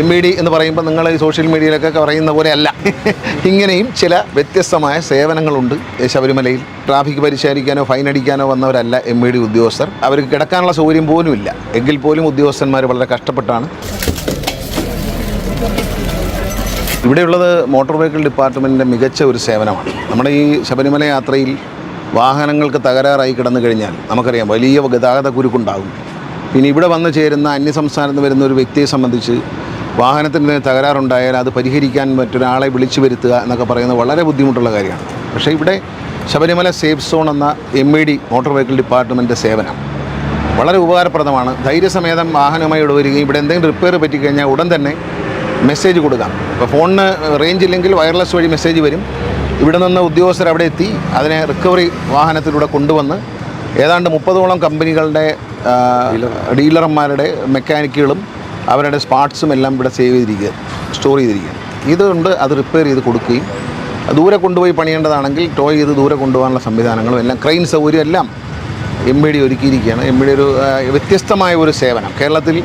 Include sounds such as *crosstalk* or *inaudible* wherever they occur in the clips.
M E D എന്ന് പറയുമ്പോൾ നിങ്ങൾ ഈ സോഷ്യൽ മീഡിയയിലൊക്കെ പറയുന്ന പോലെയല്ല ഇങ്ങനെയും ചില വ്യത്യസ്തമായ സേവനങ്ങളുണ്ട് ശബരിമലയിൽ. ട്രാഫിക് പരിശോധിക്കാനോ ഫൈൻ അടിക്കാനോ വന്നവരല്ല എം ഇ ഡി ഉദ്യോഗസ്ഥർ. അവർക്ക് കിടക്കാനുള്ള സൗകര്യം പോലും ഇല്ല. എങ്കിൽ പോലും ഉദ്യോഗസ്ഥന്മാർ വളരെ കഷ്ടപ്പെട്ടാണ്. ഇവിടെയുള്ളത് മോട്ടോർ വെഹിക്കിൾ ഡിപ്പാർട്ട്മെന്റിന്റെ മികച്ച ഒരു സേവനമാണ്. നമ്മുടെ ഈ ശബരിമല യാത്രയിൽ വാഹനങ്ങൾക്ക് തകരാറായി കിടന്നു കഴിഞ്ഞാൽ നമുക്കറിയാം വലിയ ഗതാഗത കുരുക്കുണ്ടാകും. പിന്നെ ഇവിടെ വന്നു ചേരുന്ന അന്യസംസ്ഥാനത്ത് വരുന്ന ഒരു വ്യക്തിയെ സംബന്ധിച്ച് വാഹനത്തിന് തകരാറുണ്ടായാൽ അത് പരിഹരിക്കാൻ മറ്റൊരാളെ വിളിച്ചു വരുത്തുക എന്നൊക്കെ പറയുന്നത് വളരെ ബുദ്ധിമുട്ടുള്ള കാര്യമാണ്. പക്ഷേ ഇവിടെ ശബരിമല സേഫ് സോൺ എന്ന M E D motor vehicle department സേവനം വളരെ ഉപകാരപ്രദമാണ്. ധൈര്യസമേതം വാഹനവുമായി ഇടവരികയും വരികയും ഇവിടെ എന്തെങ്കിലും റിപ്പയർ പറ്റിക്കഴിഞ്ഞാൽ ഉടൻ തന്നെ മെസ്സേജ് കൊടുക്കാം. ഇപ്പോൾ ഫോണിന് റേഞ്ച് ഇല്ലെങ്കിൽ വയർലെസ് വഴി മെസ്സേജ് വരും. ഇവിടെ നിന്ന് ഉദ്യോഗസ്ഥർ അവിടെ എത്തി അതിനെ റിക്കവറി വാഹനത്തിലൂടെ കൊണ്ടുവന്ന് ഏതാണ്ട് മുപ്പതോളം കമ്പനികളുടെ ഡീലർമാരുടെ മെക്കാനിക്കുകളും അവരുടെ സ്പാർട്സും എല്ലാം ഇവിടെ സേവ് ചെയ്തിരിക്കുക സ്റ്റോർ ചെയ്തിരിക്കുക. ഇതുകൊണ്ട് അത് റിപ്പയർ ചെയ്ത് കൊടുക്കുകയും ദൂരെ കൊണ്ടുപോയി പണിയേണ്ടതാണെങ്കിൽ ടോയ് ചെയ്ത് ദൂരെ കൊണ്ടുപോകാനുള്ള സംവിധാനങ്ങളും എല്ലാം ക്രെയിൻ സൗകര്യം എല്ലാം എം ബി ഡി ഒരുക്കിയിരിക്കുകയാണ്. എം ബി ഡി ഒരു വ്യത്യസ്തമായ ഒരു സേവനം. കേരളത്തിൽ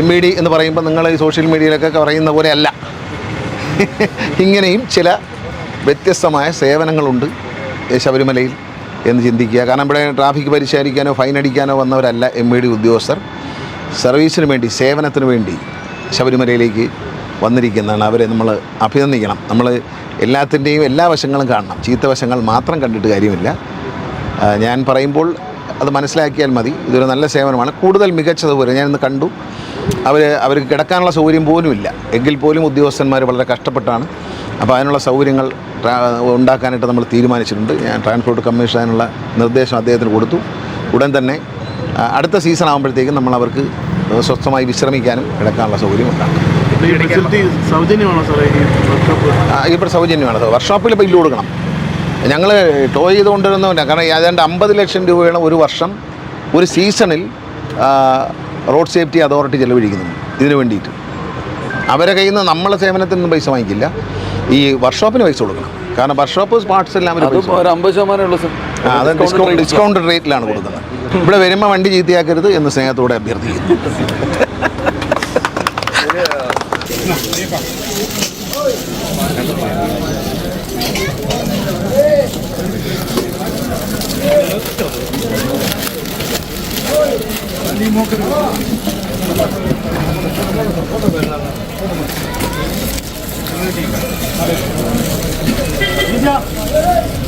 എം ബി ഡി എന്ന് പറയുമ്പോൾ നിങ്ങൾ ഈ സോഷ്യൽ മീഡിയയിലൊക്കെ പറയുന്ന പോലെ അല്ല. *laughs* ഇങ്ങനെയും ചില വ്യത്യസ്തമായ സേവനങ്ങളുണ്ട് ശബരിമലയിൽ എന്ന് ചിന്തിക്കുക. കാരണം ഇവിടെ ട്രാഫിക് പരിശോധിക്കാനോ ഫൈൻ അടിക്കാനോ വന്നവരല്ല എം ബി ഡി ഉദ്യോഗസ്ഥർ. സർവീസിന് വേണ്ടി സേവനത്തിന് വേണ്ടി ശബരിമലയിലേക്ക് വന്നിരിക്കുന്നതാണ്. അവരെ നമ്മൾ അഭിനന്ദിക്കണം. നമ്മൾ എല്ലാത്തിന്റെയും എല്ലാ വശങ്ങളും കാണണം. ചീത്ത വശങ്ങൾ മാത്രം കണ്ടിട്ട് കാര്യമില്ല. ഞാൻ പറയുമ്പോൾ അത് മനസ്സിലാക്കിയാൽ മതി. ഇതൊരു നല്ല സേവനമാണ്. കൂടുതൽ മികച്ചതുപോലെ ഞാനിന്ന് കണ്ടു. അവർ അവർക്ക് കിടക്കാനുള്ള സൗകര്യം പോലും ഇല്ല. എങ്കിൽ പോലും ഉദ്യോഗസ്ഥന്മാർ വളരെ കഷ്ടപ്പെട്ടാണ്. അപ്പോൾ അതിനുള്ള സൗകര്യങ്ങൾ ഉണ്ടാക്കാനായിട്ട് നമ്മൾ തീരുമാനിച്ചിട്ടുണ്ട്. ഞാൻ ട്രാൻസ്പോർട്ട് കമ്മീഷൻ അതിനുള്ള നിർദ്ദേശം അദ്ദേഹത്തിന് കൊടുത്തു. ഉടൻ തന്നെ അടുത്ത സീസൺ ആകുമ്പോഴത്തേക്കും നമ്മൾ അവർക്ക് സ്വസ്ഥമായി വിശ്രമിക്കാനും കിടക്കാനുള്ള സൗകര്യം ഉണ്ടാക്കും ഈ സൗജന്യമാണ് സാർ. വർക്ക്ഷോപ്പിൽ ഇപ്പോൾ ഇല്ല കൊടുക്കണം ഞങ്ങൾ ടോയ് ചെയ്തുകൊണ്ടിരുന്നവരാണ് കാരണം ഏതാണ്ട് അമ്പത് ലക്ഷം രൂപയാണ് ഒരു വർഷം ഒരു സീസണിൽ റോഡ് സേഫ്റ്റി അതോറിറ്റി ചെലവഴിക്കുന്നുണ്ട് ഇതിനു വേണ്ടിയിട്ട്. അവരെ കയ്യിൽ നിന്ന് നമ്മളെ സേവനത്തിൽ നിന്ന് പൈസ വാങ്ങിക്കില്ല. ഈ വർക്ക്ഷോപ്പിന് പൈസ കൊടുക്കണം. കാരണം വർക്ക്ഷോപ്പ് പാർട്സ് എല്ലാം ഒരു അമ്പത് ഡിസ്കൗണ്ട് റേറ്റിലാണ് കൊടുക്കുന്നത്. ഇവിടെ വരുമ്പോൾ വണ്ടി ചീത്തയാക്കരുത് എന്ന് സ്നേഹത്തോടെ അഭ്യർത്ഥിക്കുന്നു Yeah.